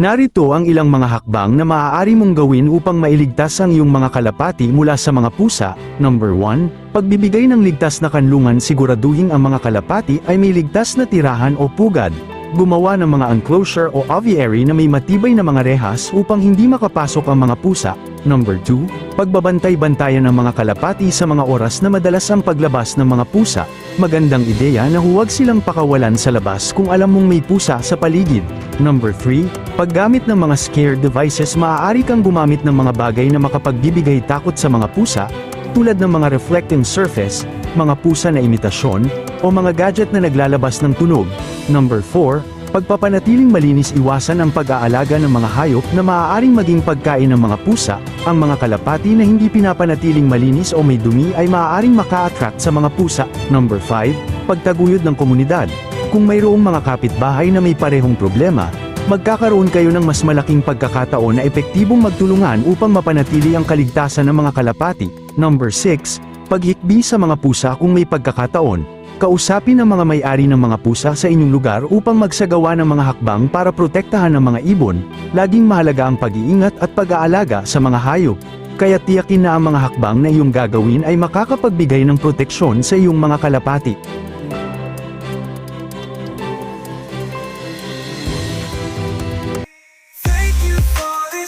Narito ang ilang mga hakbang na maaari mong gawin upang mailigtas ang iyong mga kalapati mula sa mga pusa. Number 1. Pagbibigay ng ligtas na kanlungan siguraduhin ang mga kalapati ay may ligtas na tirahan o pugad. Gumawa ng mga enclosure o aviary na may matibay na mga rehas upang hindi makapasok ang mga pusa. Number 2. Pagbabantay-bantayan ng mga kalapati sa mga oras na madalas ang paglabas ng mga pusa. Magandang ideya na huwag silang pakawalan sa labas kung alam mong may pusa sa paligid. Number 3. Paggamit ng mga scare devices maaari kang gumamit ng mga bagay na makapagbibigay takot sa mga pusa, tulad ng mga reflecting surface, mga pusa na imitasyon, o mga gadget na naglalabas ng tunog. Number 4. Pagpapanatiling malinis iwasan ang pag-aalaga ng mga hayop na maaaring maging pagkain ng mga pusa, ang mga kalapati na hindi pinapanatiling malinis o may dumi ay maaaring maka-attract sa mga pusa. Number 5. Pagtaguyod ng komunidad. Kung mayroong mga kapitbahay na may parehong problema, magkakaroon kayo ng mas malaking pagkakataon na epektibong magtulungan upang mapanatili ang kaligtasan ng mga kalapati. Number 6. Paghikbi sa mga pusa kung may pagkakataon. Kausapin ang mga may-ari ng mga pusa sa inyong lugar upang magsagawa ng mga hakbang para protektahan ang mga ibon. Laging mahalaga ang pag-iingat at pag-aalaga sa mga hayop. Kaya tiyakin na ang mga hakbang na iyong gagawin ay makakapagbigay ng proteksyon sa iyong mga kalapati.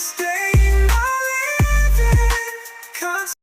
stay.